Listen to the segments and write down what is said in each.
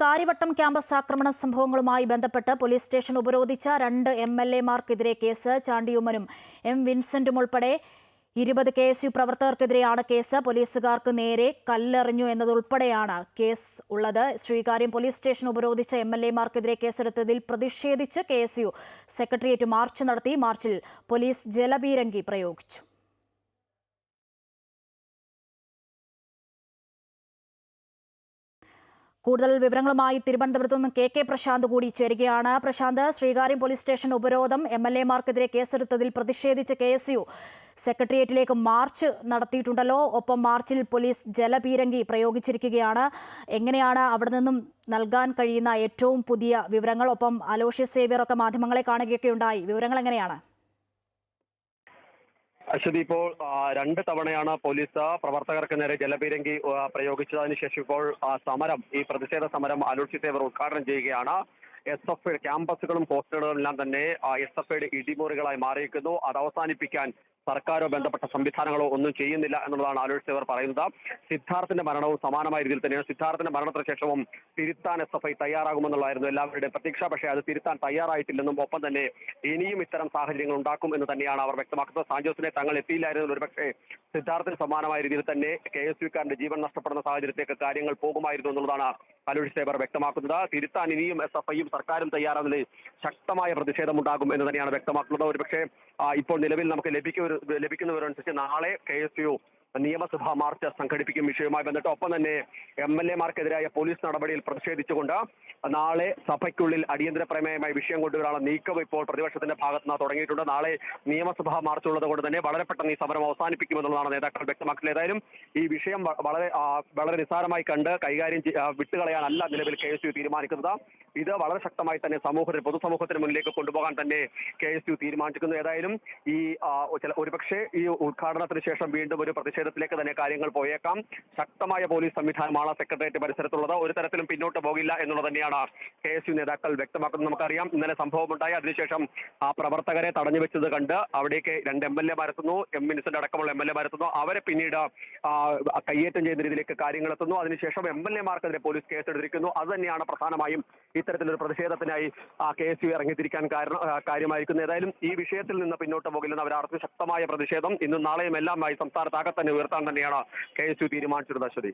Karyavattom campus ആക്രമണ സംഭവങ്ങളുമായി ബന്ധപ്പെട്ട് police station ഉപരോധിച്ച രണ്ട് എം എൽ എമാർക്കെതിരെ കേസ് ചാണ്ടിയുമ്മനും എം വിൻസെന്റും ഉൾപ്പെടെ ഇരുപത് കെ എസ് യു പ്രവർത്തകർക്കെതിരെയാണ് കേസ്. പോലീസുകാർക്ക് നേരെ കല്ലെറിഞ്ഞു എന്നതുൾപ്പെടെയാണ് കേസ് ഉള്ളത്. ശ്രീകാര്യം പോലീസ് സ്റ്റേഷൻ ഉപരോധിച്ച എം എൽ എമാർക്കെതിരെ കേസെടുത്തതിൽ പ്രതിഷേധിച്ച് K S U secretariat march നടത്തി. മാർച്ചിൽ പോലീസ് ജലബീരങ്കി പ്രയോഗിച്ചു. കൂടുതൽ വിവരങ്ങളുമായി തിരുവനന്തപുരത്ത് നിന്നും കെ കെ പ്രശാന്ത് കൂടി ചേരുകയാണ്. പ്രശാന്ത് ശ്രീകാര്യം പോലീസ് സ്റ്റേഷൻ ഉപരോധം എം എൽ എമാർക്കെതിരെ കേസെടുത്തതിൽ പ്രതിഷേധിച്ച് കെ എസ് യു സെക്രട്ടേറിയറ്റിലേക്ക് മാർച്ച് നടത്തിയിട്ടുണ്ടല്ലോ. ഒപ്പം മാർച്ചിൽ പോലീസ് ജലപീരങ്കി പ്രയോഗിച്ചിരിക്കുകയാണ്. എങ്ങനെയാണ് അവിടെ നിന്നും നൽകാൻ കഴിയുന്ന ഏറ്റവും പുതിയ വിവരങ്ങൾ? ഒപ്പം അലോഷ്യസ് സേവ്യറൊക്കെ മാധ്യമങ്ങളെ കാണുകയൊക്കെ ഉണ്ടായി. വിവരങ്ങൾ എങ്ങനെയാണ്? അശ്വതി ഇപ്പോൾ രണ്ട് തവണയാണ് പോലീസ് പ്രവർത്തകർക്ക് നേരെ ജലപീരങ്കി പ്രയോഗിച്ചതിന് ശേഷം ഇപ്പോൾ സമരം ഈ പ്രതിഷേധ സമരം അലോഷി സേവർ ഉദ്ഘാടനം ചെയ്യുകയാണ്. എസ് എഫ് ക്യാമ്പസുകളും ഹോസ്റ്റലുകളും എല്ലാം തന്നെ എസ് എഫ് ഐയുടെ ഇടിമുറികളായി മാറിയിരിക്കുന്നു. അത് അവസാനിപ്പിക്കാൻ സർക്കാരോ ബന്ധപ്പെട്ട സംവിധാനങ്ങളോ ഒന്നും ചെയ്യുന്നില്ല എന്നുള്ളതാണ് ആലോചിച്ച് സേവർ പറയുന്നത്. സിദ്ധാർത്ഥിന്റെ മരണവും സമാനമായ രീതിയിൽ തന്നെയാണ്. സിദ്ധാർത്ഥിന്റെ മരണത്തിന് ശേഷവും തിരുത്താൻ എസ് എഫ് ഐ തയ്യാറാകുമെന്നുള്ളതായിരുന്നു എല്ലാവരുടെയും പ്രതീക്ഷ. പക്ഷേ അത് തിരുത്താൻ തയ്യാറായിട്ടില്ലെന്നും ഒപ്പം തന്നെ ഇനിയും ഇത്തരം സാഹചര്യങ്ങൾ ഉണ്ടാക്കും എന്ന് തന്നെയാണ് അവർ വ്യക്തമാക്കുന്നത്. സാഞ്ചോസിനെ തങ്ങൾ എത്തിയില്ലായിരുന്നു ഒരുപക്ഷെ സിദ്ധാർത്ഥിന് സമാനമായ രീതിയിൽ തന്നെ കെ എസ് യുക്കാരന്റെ ജീവൻ നഷ്ടപ്പെടുന്ന സാഹചര്യത്തിലേക്ക് കാര്യങ്ങൾ പോകുമായിരുന്നു എന്നുള്ളതാണ് അലോഷ് സേബർ വ്യക്തമാക്കുന്നത്. തിരുത്താൻ ഇനിയും എസ് എഫ് ഐയും സർക്കാരും തയ്യാറാകുന്നതിൽ ശക്തമായ പ്രതിഷേധം ഉണ്ടാകും എന്ന് തന്നെയാണ് വ്യക്തമാക്കുന്നത്. ഒരുപക്ഷെ ഇപ്പോൾ നിലവിൽ നമുക്ക് ലഭിക്കുന്ന ലഭിക്കുന്നവരനുസരിച്ച് നാളെ കെ എസ് യു നിയമസഭാ മാർച്ച് സംഘടിപ്പിക്കും വിഷയവുമായി ബന്ധപ്പെട്ട് ഒപ്പം തന്നെ എം എൽ എമാർക്കെതിരായ പോലീസ് നടപടിയിൽ പ്രതിഷേധിച്ചുകൊണ്ട് നാളെ സഭയ്ക്കുള്ളിൽ അടിയന്തര പ്രമേയമായി വിഷയം കൊണ്ടുവരാനുള്ള നീക്കം ഇപ്പോൾ പ്രതിപക്ഷത്തിന്റെ ഭാഗത്ത് നിന്ന് തുടങ്ങിയിട്ടുണ്ട്. നാളെ നിയമസഭാ മാർച്ച് ഉള്ളത് കൊണ്ട് തന്നെ വളരെ പെട്ടെന്ന് ഈ സമരം അവസാനിപ്പിക്കുമെന്നുള്ളതാണ് നേതാക്കൾ വ്യക്തമാക്കുന്നത്. ഏതായാലും ഈ വിഷയം വളരെ വളരെ നിസ്സാരമായി കണ്ട് കൈകാര്യം വിട്ടുകളയാനല്ല നിലവിൽ കെ എസ് യു തീരുമാനിക്കുന്നത്. ഇത് വളരെ ശക്തമായി തന്നെ സമൂഹത്തിൽ പൊതുസമൂഹത്തിന് മുന്നിലേക്ക് കൊണ്ടുപോകാൻ തന്നെ കെ എസ് യു തീരുമാനിച്ചിരിക്കുന്നു. ഏതായാലും ഈ ചില ഒരുപക്ഷെ ഈ ഉദ്ഘാടനത്തിന് ശേഷം വീണ്ടും ഒരു പ്രതിഷേധത്തിലേക്ക് തന്നെ കാര്യങ്ങൾ പോയേക്കാം. ശക്തമായ പോലീസ് സംവിധാനമാണ് സെക്രട്ടേറിയറ്റ് പരിസരത്തുള്ളത്. ഒരു തരത്തിലും പിന്നോട്ട് പോകില്ല എന്നുള്ളത് തന്നെയാണ് കെ എസ് യു നേതാക്കൾ വ്യക്തമാക്കുന്നത്. നമുക്കറിയാം ഇന്നലെ സംഭവമുണ്ടായി. അതിനുശേഷം ആ പ്രവർത്തകരെ തടഞ്ഞു വെച്ചത് കണ്ട് അവിടേക്ക് രണ്ട് എം എൽ എ മരത്തുന്നു എം മിനിസ്റ്റർ അടക്കമുള്ള എം എൽ എ മരത്തുന്നു അവരെ പിന്നീട് കയ്യേറ്റം ചെയ്യുന്ന രീതിയിലേക്ക് കാര്യങ്ങൾ എത്തുന്നു. അതിനുശേഷം എം എൽ എമാർക്കെതിരെ പോലീസ് കേസെടുത്തിരിക്കുന്നു. അത് തന്നെയാണ് പ്രധാനമായും ഇത്തരത്തിലൊരു പ്രതിഷേധത്തിനായി കെ എസ് യു ഇറങ്ങിത്തിരിക്കാൻ കാരണം കാര്യമായിരിക്കുന്നു. ഏതായാലും ഈ വിഷയത്തിൽ നിന്ന് പിന്നോട്ട് പോകില്ലെന്ന് അവർ ശക്തമായ പ്രതിഷേധം ഇന്നും നാളെയും എല്ലാമായി സംസ്ഥാനത്താകെ തന്നെ ഉയർത്താൻ തന്നെയാണ് കെ എസ് യു തീരുമാനിച്ചിരുന്നത് അശ്വതി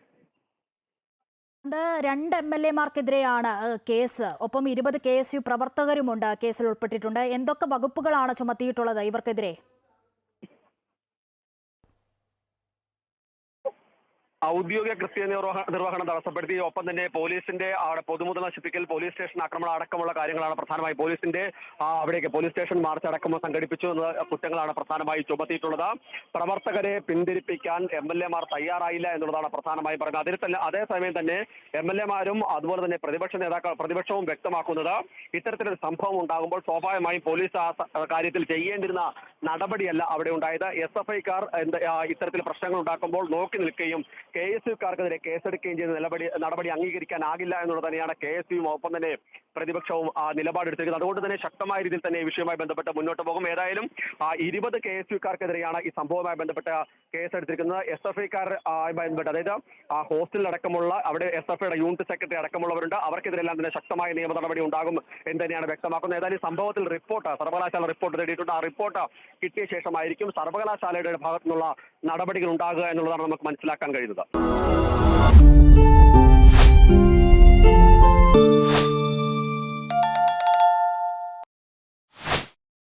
രണ്ട് എം എൽ എമാർക്കെതിരെയാണ് മാർക്കെതിരെയാണ് കേസ്. ഒപ്പം ഇരുപത് കെ എസ് യു പ്രവർത്തകരുമുണ്ട് കേസിൽ ഉൾപ്പെട്ടിട്ടുണ്ട്. എന്തൊക്കെ വകുപ്പുകളാണ് ചുമത്തിയിട്ടുള്ളത് ഇവർക്കെതിരെ? ഔദ്യോഗിക കൃത്യ നിർവഹ- നിർവഹണം തടസ്സപ്പെടുത്തി. ഒപ്പം തന്നെ പോലീസിന്റെ അവിടെ പൊതുമുതൽ നശിപ്പിക്കൽ പോലീസ് സ്റ്റേഷൻ ആക്രമണം അടക്കമുള്ള കാര്യങ്ങളാണ് പ്രധാനമായി പോലീസിന്റെ അവിടേക്ക് പോലീസ് സ്റ്റേഷൻ മാർച്ച് അടക്കം സംഘടിപ്പിച്ചു എന്ന കുറ്റങ്ങളാണ് പ്രധാനമായി ചുമത്തിയിട്ടുള്ളത്. പ്രവർത്തകരെ പിന്തിരിപ്പിക്കാൻ എം എൽ എമാർ തയ്യാറായില്ല എന്നുള്ളതാണ് പ്രധാനമായും പറയുന്നത് അതിൽ തന്നെ അതേസമയം തന്നെ എം എൽ എമാരും അതുപോലെ തന്നെ പ്രതിപക്ഷ നേതാക്കൾ പ്രതിപക്ഷവും വ്യക്തമാക്കുന്നത് ഇത്തരത്തിലൊരു സംഭവം ഉണ്ടാകുമ്പോൾ സ്വാഭാവികമായും പോലീസ് ആ കാര്യത്തിൽ ചെയ്യേണ്ടിരുന്ന നടപടിയല്ല അവിടെ ഉണ്ടായത്. എസ് എഫ് ഐക്കാർ ഇത്തരത്തിൽ പ്രശ്നങ്ങൾ ഉണ്ടാക്കുമ്പോൾ നോക്കി നിൽക്കുകയും കെ എസ് യുക്കാർക്കെതിരെ കേസെടുക്കുകയും ചെയ്ത നിലപടി നടപടി അംഗീകരിക്കാനാകില്ല എന്നുള്ളത് തന്നെയാണ് കെ എസ് യുവും ഒപ്പം തന്നെ പ്രതിപക്ഷവും ആ, നിലപാടെടുത്തിരിക്കുന്നത്. അതുകൊണ്ട് തന്നെ ശക്തമായ രീതിയിൽ തന്നെ ഈ വിഷയവുമായി ബന്ധപ്പെട്ട് മുന്നോട്ട് പോകും. ഏതായാലും ഇരുപത് കെ എസ് യുക്കാർക്കെതിരെയാണ് ഈ സംഭവവുമായി ബന്ധപ്പെട്ട കേസെടുത്തിരിക്കുന്നത് എസ് എഫ് ഐക്കാർ ബന്ധപ്പെട്ട്. അതായത് ആ ഹോസ്റ്റലിൽ അടക്കമുള്ള അവിടെ എസ് എഫ് ഐയുടെ യൂണിറ്റ് സെക്രട്ടറി അടക്കമുള്ളവരുണ്ട്. അവർക്കെതിരെല്ലാം തന്നെ ശക്തമായ നിയമ നടപടി ഉണ്ടാകും എന്ന് തന്നെയാണ് വ്യക്തമാക്കുന്നത്. ഏതായാലും സംഭവത്തിൽ റിപ്പോർട്ട് സർവകലാശാല റിപ്പോർട്ട് തേടിയിട്ടുണ്ട് ആ റിപ്പോർട്ട് കിട്ടിയ ശേഷമായിരിക്കും സർവകലാശാലയുടെ ഭാഗത്തുനിന്നുള്ള നടപടികൾ ഉണ്ടാകുക എന്നുള്ളതാണ് നമുക്ക് മനസ്സിലാക്കാൻ കഴിയുന്നത്.